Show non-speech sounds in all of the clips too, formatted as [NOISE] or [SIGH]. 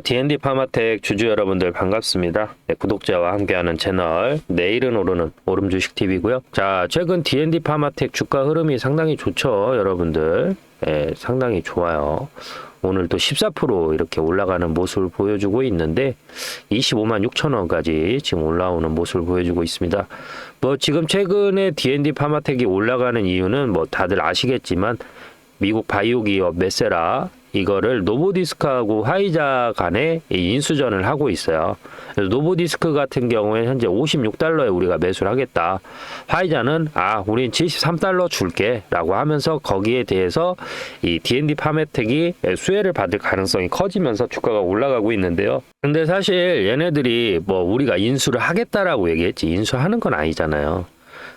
D&D 파마텍 주주 여러분들 반갑습니다. 네, 구독자와 함께하는 채널 내일은 오르는 오름주식 TV고요. 자, 최근 D&D 파마텍 주가 흐름이 상당히 좋죠, 여러분들. 네, 상당히 좋아요. 오늘도 14% 이렇게 올라가는 모습을 보여주고 있는데 25만 6천 원까지 지금 올라오는 모습을 보여주고 있습니다. 뭐 지금 최근에 D&D 파마텍이 올라가는 이유는 뭐 다들 아시겠지만 미국 바이오 기업 메세라 이거를 노보디스크하고 화이자 간에 이 인수전을 하고 있어요. 노보디스크 같은 경우에 현재 56달러에 우리가 매수를 하겠다. 화이자는 아, 우린 73달러 줄게 라고 하면서 거기에 대해서 이 D&D 파메텍이 수혜를 받을 가능성이 커지면서 주가가 올라가고 있는데요. 근데 사실 얘네들이 뭐 우리가 인수를 하겠다라고 얘기했지 인수하는 건 아니잖아요.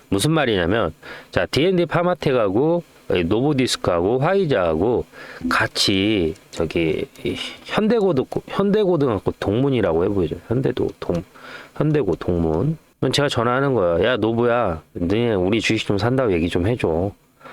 무슨 말이냐면 자 D&D 파마텍하고 노보디스크하고 화이자하고 같이 저기 이 현대고등 현대고등학교 동문이라고 해보죠. 현대도 동 현대고 동문. 제가 전화하는 거예요. 야 노부야, 너네 우리 주식 좀 산다고 얘기 좀 해줘.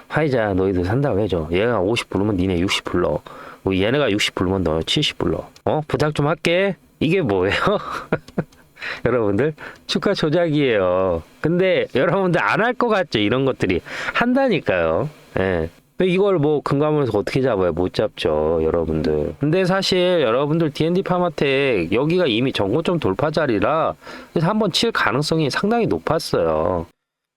화이자 너희들 산다고 해줘. 얘가 50 부르면 니네 60 불러. 뭐 얘네가 60 부르면 너 70 불러. 어 부탁 좀 할게. 이게 뭐예요? [LAUGHS] 여러분들 주가 조작이에요. 근데 여러분들 안 할 것 같죠? 이런 것들이 한다니까요. 예. 이걸 뭐 금감원에서 어떻게 잡아요? 못 잡죠, 여러분들. 근데 사실 여러분들 D&D 파마텍 여기가 이미 전고점 돌파 자리라 그래서 한번 칠 가능성이 상당히 높았어요.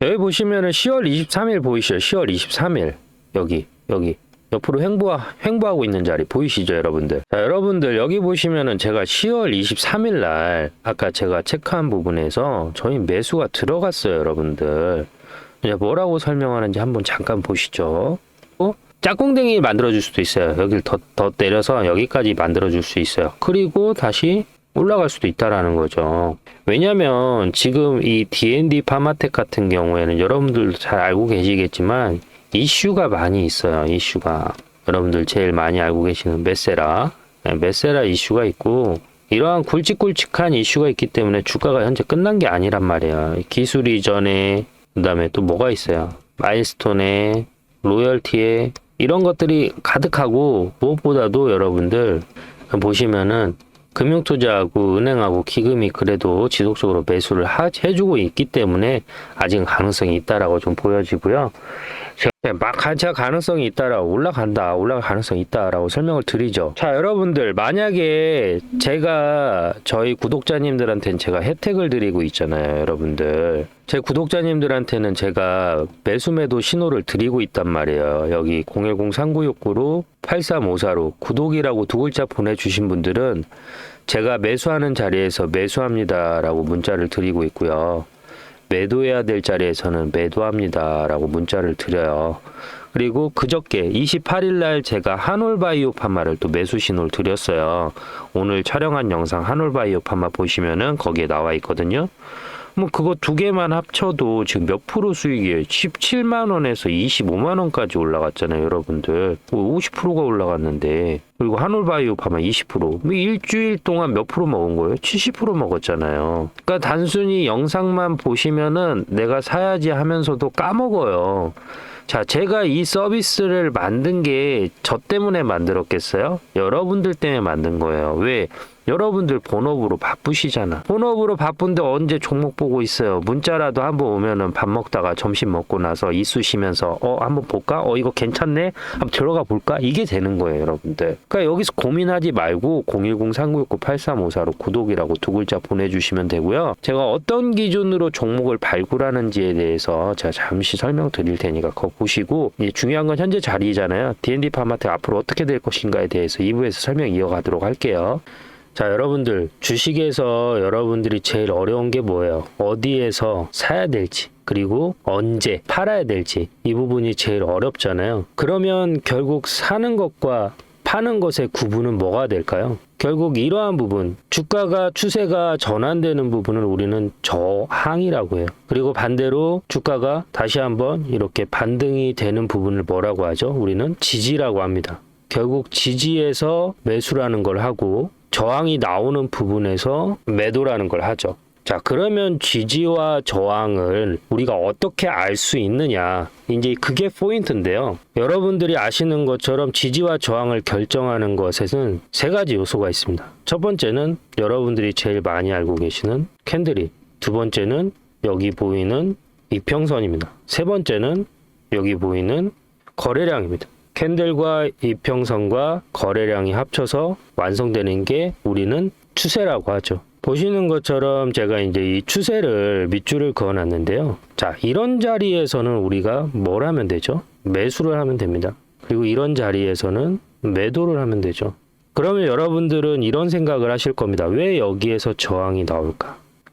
여기 보시면은 10월 23일 보이시죠? 10월 23일 여기 여기 옆으로 횡보 횡보하고 있는 자리 보이시죠, 여러분들? 자, 여러분들 여기 보시면은 제가 10월 23일 날 아까 제가 체크한 부분에서 저희 매수가 들어갔어요, 여러분들. 이제 뭐라고 설명하는지 한번 잠깐 보시죠. 어? 짝꿍댕이 만들어줄 수도 있어요. 여기를 더, 더 때려서 여기까지 만들어줄 수 있어요. 그리고 다시 올라갈 수도 있다라는 거죠. 왜냐면 지금 이 D&D 파마텍 같은 경우에는 여러분들도 잘 알고 계시겠지만 이슈가 많이 있어요. 이슈가. 여러분들 제일 많이 알고 계시는 메세라. 네, 메세라 이슈가 있고 이러한 굵직굵직한 이슈가 있기 때문에 주가가 현재 끝난 게 아니란 말이에요. 기술 이전에 그 다음에 또 뭐가 있어요? 마일스톤에 로열티에 이런 것들이 가득하고 무엇보다도 여러분들 보시면은 금융투자하고 은행하고 기금이 그래도 지속적으로 매수를 하, 해주고 있기 때문에 아직은 가능성이 있다라고 좀 보여지고요. 막 한차 가능성이 있다라고 올라간다, 올라갈 가능성이 있다라고 설명을 드리죠. 자, 여러분들 만약에 제가 저희 구독자님들한테는 제가 혜택을 드리고 있잖아요, 여러분들. 제 구독자님들한테는 제가 매수매도 신호를 드리고 있단 말이에요. 여기 010-3969로 8354로 구독이라고 두 글자 보내주신 분들은 제가 매수하는 자리에서 매수합니다라고 문자를 드리고 있고요. 매도해야 될 자리에서는 매도합니다라고 문자를 드려요. 그리고 그저께 28일 날 제가 한올바이오 파마를 또 매수 신호를 드렸어요. 오늘 촬영한 영상 한올바이오 파마 보시면은 거기에 나와 있거든요. 뭐 그거 두 개만 합쳐도 지금 몇 프로 수익이에요? 17만 원에서 25만 원까지 올라갔잖아요, 여러분들. 50%가 올라갔는데 그리고 한올바이오 파마 20%. 뭐 일주일 동안 몇 프로 먹은 거예요? 70% 먹었잖아요. 그러니까 단순히 영상만 보시면은 내가 사야지 하면서도 까먹어요. 자, 제가 이 서비스를 만든 게 저 때문에 만들었겠어요? 여러분들 때문에 만든 거예요. 왜? 여러분들 본업으로 바쁘시잖아. 본업으로 바쁜데 언제 종목 보고 있어요? 문자라도 한번 오면은 밥 먹다가 점심 먹고 나서 이쑤 시면서 어 한번 볼까? 어 이거 괜찮네? 한번 들어가 볼까? 이게 되는 거예요, 여러분들. 그러니까 여기서 고민하지 말고 010-3969-8354로 구독이라고 두 글자 보내주시면 되고요. 제가 어떤 기준으로 종목을 발굴하는지에 대해서 제가 잠시 설명드릴 테니까 그거 보시고 중요한 건 현재 자리잖아요. D&D 파마텍 앞으로 어떻게 될 것인가에 대해서 2부에서 설명 이어가도록 할게요. 자, 여러분들, 주식에서 여러분들이 제일 어려운 게 뭐예요? 어디에서 사야 될지, 그리고 언제 팔아야 될지, 이 부분이 제일 어렵잖아요. 그러면 결국 사는 것과 파는 것의 구분은 뭐가 될까요? 결국 이러한 부분, 주가가 추세가 전환되는 부분을 우리는 저항이라고 해요. 그리고 반대로 주가가 다시 한번 이렇게 반등이 되는 부분을 뭐라고 하죠? 우리는 지지라고 합니다. 결국 지지에서 매수라는 걸 하고 저항이 나오는 부분에서 매도라는 걸 하죠. 자, 그러면 지지와 저항을 우리가 어떻게 알 수 있느냐? 이제 그게 포인트인데요. 여러분들이 아시는 것처럼 지지와 저항을 결정하는 것에는 세 가지 요소가 있습니다. 첫 번째는 여러분들이 제일 많이 알고 계시는 캔들이. 두 번째는 여기 보이는 이평선입니다. 세 번째는 여기 보이는 거래량입니다. 캔들과 이평선과 거래량이 합쳐서 완성되는 게 우리는 추세라고 하죠. 보시는 것처럼 제가 이제 이 추세를 밑줄을 그어 놨는데요. 자, 이런 자리에서는 우리가 뭘 하면 되죠? 매수를 하면 됩니다. 그리고 이런 자리에서는 매도를 하면 되죠. 그러면 여러분들은 이런 생각을 하실 겁니다. 왜 여기에서 저항이 나올까?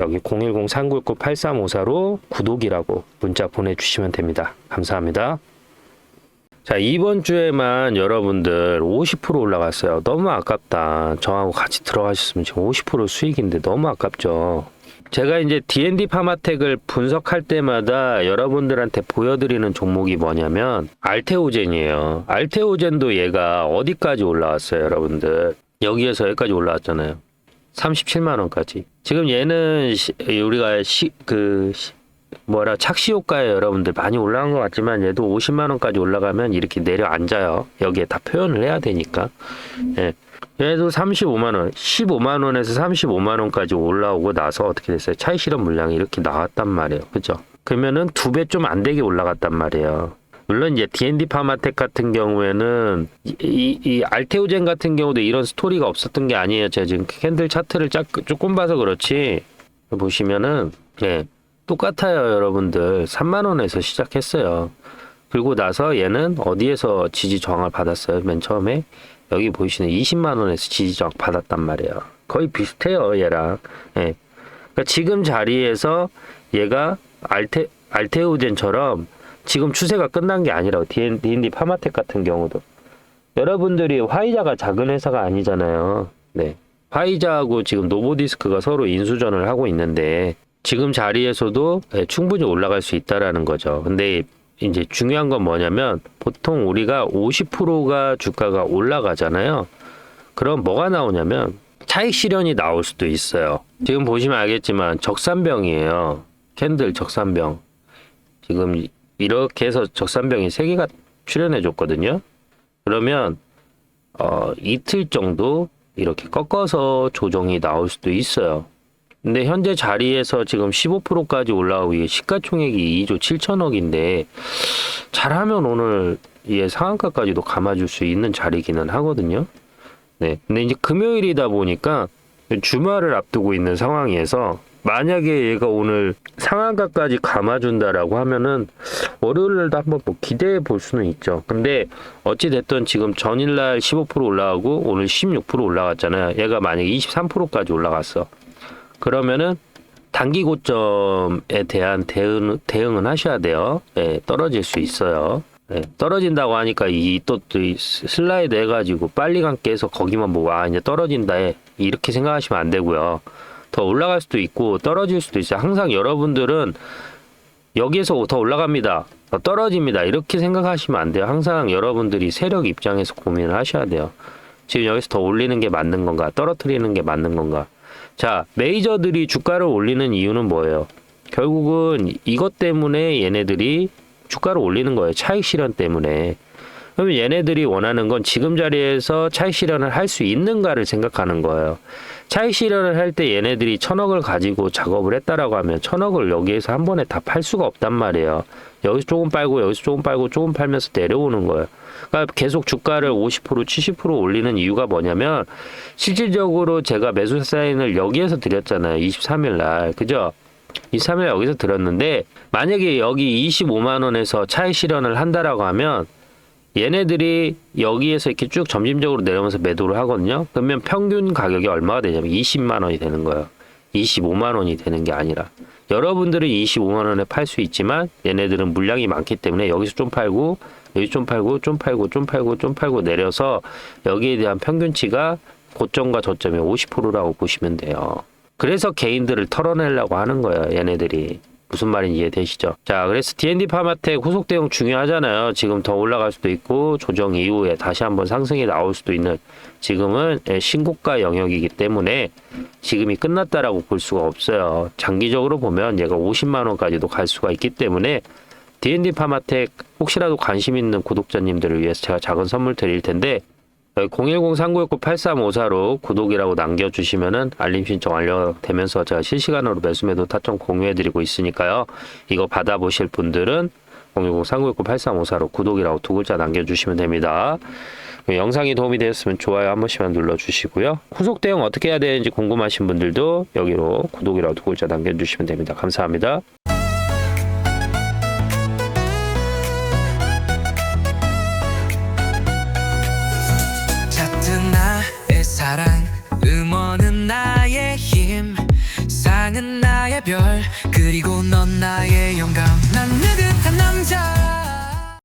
여기 010-399-8354로 구독이라고 문자 보내주시면 됩니다. 감사합니다. 자, 이번 주에만 여러분들 50% 올라갔어요. 너무 아깝다. 저하고 같이 들어가셨으면 지금 50% 수익인데 너무 아깝죠. 제가 이제 D&D 파마텍을 분석할 때마다 여러분들한테 보여드리는 종목이 뭐냐면 알테오젠이에요. 알테오젠도 얘가 어디까지 올라왔어요, 여러분들? 여기에서 여기까지 올라왔잖아요. 37만 원까지. 지금 얘는 시- 우리가 시, 그 시- 뭐라 착시 효과에 여러분들 많이 올라간 것 같지만 얘도 50만 원까지 올라가면 이렇게 내려앉아요. 여기에 다 표현을 해야 되니까. 예. 얘도 35만 원, 15만 원에서 35만 원까지 올라오고 나서 어떻게 됐어요? 차익 실현 물량이 이렇게 나왔단 말이에요. 그죠? 그러면은 두 배 좀 안 되게 올라갔단 말이에요. 물론 이제 D&D 파마텍 같은 경우에는 이, 이, 이 알테오젠 같은 경우도 이런 스토리가 없었던 게 아니에요. 제가 지금 캔들 차트를 짝, 조금 봐서 그렇지 보시면은 예 똑같아요, 여러분들. 3만 원에서 시작했어요. 그리고 나서 얘는 어디에서 지지 저항을 받았어요? 맨 처음에 여기 보이시는 20만 원에서 지지 저항 받았단 말이에요. 거의 비슷해요, 얘랑. 예. 그러니까 지금 자리에서 얘가 알테 알테오젠처럼 지금 추세가 끝난 게 아니라고 D&D 파마텍 같은 경우도 여러분들이 화이자가 작은 회사가 아니잖아요. 네. 화이자하고 지금 노보디스크가 서로 인수전을 하고 있는데 지금 자리에서도 예, 충분히 올라갈 수 있다라는 거죠. 근데 이제 중요한 건 뭐냐면 보통 우리가 50%가 주가가 올라가잖아요. 그럼 뭐가 나오냐면 차익 실현이 나올 수도 있어요. 지금 보시면 알겠지만 적산병이에요. 캔들 적산병. 지금 이렇게 해서 적산병이 세 개가 출현해 줬거든요. 그러면 어, 이틀 정도 이렇게 꺾어서 조정이 나올 수도 있어요. 근데 현재 자리에서 지금 15%까지 올라오고 이게 시가총액이 2조 7천억인데 잘하면 오늘 얘 상한가까지도 감아줄 수 있는 자리기는 하거든요. 네. 근데 이제 금요일이다 보니까 주말을 앞두고 있는 상황에서 만약에 얘가 오늘 상한가까지 감아준다라고 하면은 월요일날도 한번 뭐 기대해 볼 수는 있죠. 근데 어찌 됐든 지금 전일날 15% 올라가고 오늘 16% 올라갔잖아요. 얘가 만약에 23%까지 올라갔어. 그러면은 단기 고점에 대한 대응, 대응은 하셔야 돼요. 예, 떨어질 수 있어요. 예, 떨어진다고 하니까 이또 슬라이드 해가지고 빨리 감게 해서 거기만 보고 아 이제 떨어진다 해 이렇게 생각하시면 안 되고요. 더 올라갈 수도 있고 떨어질 수도 있어요. 항상 여러분들은 여기에서 더 올라갑니다. 더 떨어집니다. 이렇게 생각하시면 안 돼요. 항상 여러분들이 세력 입장에서 고민을 하셔야 돼요. 지금 여기서 더 올리는 게 맞는 건가? 떨어뜨리는 게 맞는 건가? 자, 메이저들이 주가를 올리는 이유는 뭐예요? 결국은 이것 때문에 얘네들이 주가를 올리는 거예요. 차익 실현 때문에. 그러면 얘네들이 원하는 건 지금 자리에서 차익 실현을 할 수 있는가를 생각하는 거예요. 차익 실현을 할 때 얘네들이 천억을 가지고 작업을 했다라고 하면 천억을 여기에서 한 번에 다 팔 수가 없단 말이에요. 여기서 조금 빨고 여기서 조금 빨고 조금 팔면서 내려오는 거예요. 그러니까 계속 주가를 50% 70% 올리는 이유가 뭐냐면 실질적으로 제가 매수 사인을 여기에서 드렸잖아요. 23일 날. 그죠? 23일 여기서 드렸는데 만약에 여기 25만 원에서 차익 실현을 한다라고 하면 얘네들이 여기에서 이렇게 쭉 점진적으로 내려오면서 매도를 하거든요. 그러면 평균 가격이 얼마가 되냐면 20만 원이 되는 거예요. 25만 원이 되는 게 아니라 여러분들은 25만 원에 팔 수 있지만 얘네들은 물량이 많기 때문에 여기서 좀 팔고 여기 좀 팔고 좀 팔고 좀 팔고 좀 팔고 내려서 여기에 대한 평균치가 고점과 저점이 50%라고 보시면 돼요. 그래서 개인들을 털어내려고 하는 거예요, 얘네들이. 무슨 말인지 이해되시죠? 자, 그래서 D&D 파마텍 후속 대응 중요하잖아요. 지금 더 올라갈 수도 있고 조정 이후에 다시 한번 상승이 나올 수도 있는 지금은 예, 신고가 영역이기 때문에 지금이 끝났다라고 볼 수가 없어요. 장기적으로 보면 얘가 50만 원까지도 갈 수가 있기 때문에 D&D 파마텍 혹시라도 관심 있는 구독자님들을 위해서 제가 작은 선물 드릴 텐데 010-3969-8354로 구독이라고 남겨주시면은 알림 신청 완료되면서 제가 실시간으로 매수매도 타점 공유해드리고 있으니까요. 이거 받아보실 분들은 010-3969-8354로 구독이라고 두 글자 남겨주시면 됩니다. 영상이 도움이 되었으면 좋아요 한 번씩만 눌러주시고요. 후속 대응 어떻게 해야 되는지 궁금하신 분들도 여기로 구독이라고 두 글자 남겨주시면 됩니다. 감사합니다. 별. 그리고 넌 나의 영감